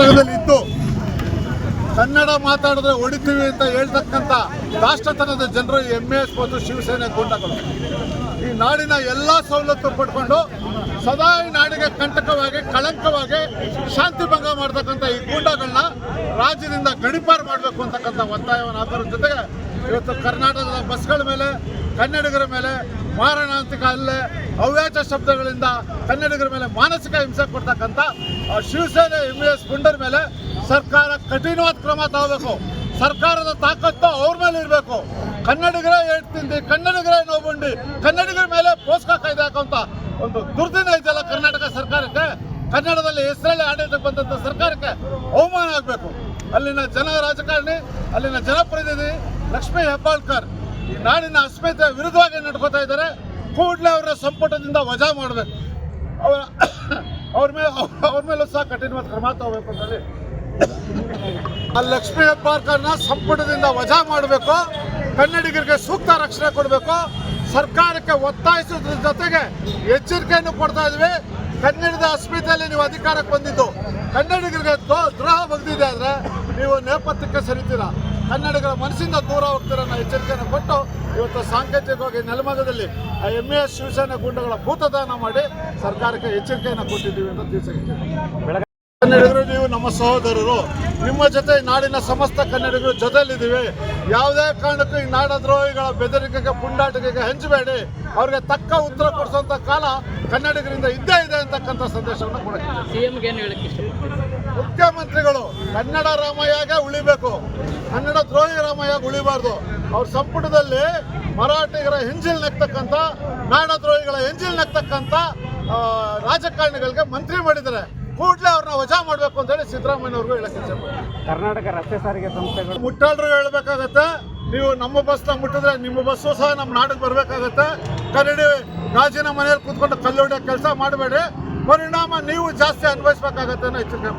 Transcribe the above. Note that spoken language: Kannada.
ಕರ್ನಾಟಕದಲ್ಲಿ ಇದ್ದು ಕನ್ನಡ ಮಾತಾಡಿದ್ರೆ ಹೊಡಿತೀವಿ ಅಂತ ಹೇಳ್ತಕ್ಕಂಥ ರಾಷ್ಟ್ರತನದ ಜನರು ಎಂ ಎಸ್ ಮತ್ತು ಶಿವಸೇನೆ ಗೂಂಡಗಳು. ಈ ನಾಡಿನ ಎಲ್ಲ ಸವಲತ್ತು ಪಡ್ಕೊಂಡು ಸದಾ ಈ ನಾಡಿಗೆ ಕಂಟಕವಾಗಿ, ಕಳಂಕವಾಗಿ ಶಾಂತಿ ಭಂಗ ಮಾಡ್ತಕ್ಕಂಥ ಈ ಗೂಂಡಗಳನ್ನ ರಾಜ್ಯದಿಂದ ಗಡಿಪಾರು ಮಾಡಬೇಕು ಅಂತಕ್ಕಂಥ ಒತ್ತಾಯವನ್ನು ಆಧಾರದ ಜೊತೆಗೆ ಇವತ್ತು ಕರ್ನಾಟಕದ ಬಸ್ಗಳ ಮೇಲೆ, ಕನ್ನಡಿಗರ ಮೇಲೆ ಮಾರಣಾಂತಿಕ ಹಲ್ಲೆ ಅವ್ಯಾಚ ಶಬ್ದಗಳಿಂದ ಕನ್ನಡಿಗರ ಮೇಲೆ ಮಾನಸಿಕ ಹಿಂಸೆ ಕೊಡ್ತಕ್ಕಂಥ ಶಿವಸೇನೆ ಎಂ ಎಸ್ ಗುಂಡರ ಮೇಲೆ ಸರ್ಕಾರ ಕಠಿಣವಾದ ಕ್ರಮ ತಗೋಬೇಕು ಸರ್ಕಾರದ ತಾಕತ್ತು ಅವ್ರ ಮೇಲೆ ಇರಬೇಕು. ಕನ್ನಡಿಗರೇ ಏಟ್ ತಿಂದು ಕನ್ನಡಿಗರೇ ನೋವುಂಡಿ, ಕನ್ನಡಿಗರ ಮೇಲೆ ಪೋಷಕ ಕಾಯ್ದೆ ಹಾಕುವಂತ ಒಂದು ದುರ್ದಿನ ಇದೆಯಲ್ಲ ಕರ್ನಾಟಕ ಸರ್ಕಾರಕ್ಕೆ? ಕನ್ನಡದಲ್ಲಿ ಹೆಸರಲ್ಲಿ ಆಡಳಿತಕ್ಕೆ ಬಂದಂಥ ಸರ್ಕಾರಕ್ಕೆ ಅವಮಾನ ಆಗಬೇಕು. ಅಲ್ಲಿನ ಜನ ರಾಜಕಾರಣಿ, ಅಲ್ಲಿನ ಜನಪ್ರತಿನಿಧಿ ಲಕ್ಷ್ಮೀ ಹೆಬ್ಬಾಳ್ಕರ್ ನಾಡಿನ ಅಸ್ಮಿತೆ ವಿರುದ್ಧವಾಗಿ ನಡ್ಕೋತಾ ಇದ್ದಾರೆ. ಕೂಡಲೇ ಅವರ ಸಂಪುಟದಿಂದ ವಜಾ ಮಾಡಬೇಕು. ಅವರ ಅವ್ರ ಮೇಲೆ ಅವ್ರ ಮೇಲೆ ಸಹ ಕಠಿಣವಾದ ಕ್ರಮ ತಗೋಬೇಕು ಅಂತ ಹೇಳಿ. ಆ ಲಕ್ಷ್ಮೀ ಹೆಬ್ಬಾಳ್ಕರ್ನ ಸಂಪುಟದಿಂದ ವಜಾ ಮಾಡಬೇಕು. ಕನ್ನಡಿಗರಿಗೆ ಸೂಕ್ತ ರಕ್ಷಣೆ ಕೊಡಬೇಕು. ಸರ್ಕಾರಕ್ಕೆ ಒತ್ತಾಯಿಸೋದ್ರ ಜೊತೆಗೆ ಎಚ್ಚರಿಕೆಯನ್ನು ಕೊಡ್ತಾ ಇದ್ವಿ. ಕನ್ನಡದ ಅಸ್ಮಿತೆಯಲ್ಲಿ ನೀವು ಅಧಿಕಾರಕ್ಕೆ ಬಂದಿದ್ದು. ಕನ್ನಡಿಗರಿಗೆ ದ್ರೋ- ದ್ರೋಹ ಬಂದಿದೆ ಆದರೆ ನೀವು ನೇಪಥ್ಯಕ್ಕೆ ಸರಿತೀರಾ? ಕನ್ನಡಿಗರ ಮನಸ್ಸಿಂದ ದೂರ ಹೋಗ್ತೀರ ಅನ್ನೋ ಎಚ್ಚರಿಕೆಯನ್ನು ಕೊಟ್ಟು ಇವತ್ತು ಸಾಂಕೇತಿಕವಾಗಿ ನೆಲಮಗದಲ್ಲಿ ಆ ಎಂ ಎಸ್ ಶಿವಸೇನೆ ಗುಂಡಗಳ ಭೂತದಾನ ಮಾಡಿ ಸರ್ಕಾರಕ್ಕೆ ಎಚ್ಚರಿಕೆಯನ್ನು ಕೊಟ್ಟಿದ್ದೀವಿ ಅಂತ ತಿಳಿಸಿದ್ದೀವಿ ಕನ್ನಡಿಗರು ನೀವು ನಮ್ಮ ಸಹೋದರರು ನಿಮ್ಮ ಜೊತೆ ನಾಡಿನ ಸಮಸ್ತ ಕನ್ನಡಿಗರು ಜೊತೆಯಲ್ಲಿದ್ದೀವಿ. ಯಾವುದೇ ಕಾರಣಕ್ಕೂ ಈ ನಾಡ ದ್ರೋಹಿಗಳ ಬೆದರಿಕೆಗೆ ಪುಂಡಾಟಿಕೆಗೆ ಹಂಚಬೇಡಿ. ಅವ್ರಿಗೆ ತಕ್ಕ ಉತ್ತರ ಕೊಡಿಸುವಂತ ಕಾಲ ಕನ್ನಡಿಗರಿಂದ ಇದ್ದೇ ಇದೆ ಅಂತಕ್ಕಂಥ ಸಂದೇಶವನ್ನು ಕೊಡುತ್ತೆ ಕನ್ನಡ ರಾಮಯ್ಯಗೆ ಉಳಿಬೇಕು. ಕನ್ನಡ ದ್ರೋಹಿ ರಾಮಯ್ಯಗೆ ಉಳಿಬಾರ್ದು. ಅವ್ರ ಸಂಪುಟದಲ್ಲಿ ಮರಾಠಿಗರ ಎಂಜಿಲ್ ನೆಕ್ತಕ್ಕಂಥ ನಾಡ ದ್ರೋಹಿಗಳ ಎಂಜಿಲ್ ನೆಕ್ತಕ್ಕಂಥ ರಾಜಕಾರಣಿಗಳಿಗೆ ಮಂತ್ರಿ ಮಾಡಿದ್ದಾರೆ ಕೂಡಲೇ ಅವ್ರನ್ನ ವಜಾ ಮಾಡಬೇಕು ಅಂತ ಹೇಳಿ ಸಿದ್ದರಾಮಯ್ಯವ್ರಿಗೂ ಹೇಳಕ್ಕೆ ಇಚ್ಛೆ ಕರ್ನಾಟಕ ರಸ್ತೆ ಸಾರಿಗೆ ಸಂಸ್ಥೆಗಳು. ಮುಟ್ಟಾಳ್ರು ಹೇಳ್ಬೇಕಾಗತ್ತೆ. ನೀವು ನಮ್ಮ ಬಸ್ನ ಮುಟ್ಟಿದ್ರೆ ನಿಮ್ಮ ಬಸ್ಸು ಸಹ ನಮ್ಮ ನಾಡಿಗೆ ಬರಬೇಕಾಗತ್ತೆ. ಕನ್ನಡಿ ಗಾಜಿನ ಮನೆಯಲ್ಲಿ ಕೂತ್ಕೊಂಡು ಕಲ್ಲು ಹೊಡಿಯೋ ಕೆಲಸ ಮಾಡಬೇಡಿ. ಪರಿಣಾಮ ನೀವು ಜಾಸ್ತಿ ಅನ್ಭವಿಸ್ಬೇಕಾಗತ್ತೆ ಅನ್ನೋ ಎಚ್ಚರಿಕೆ.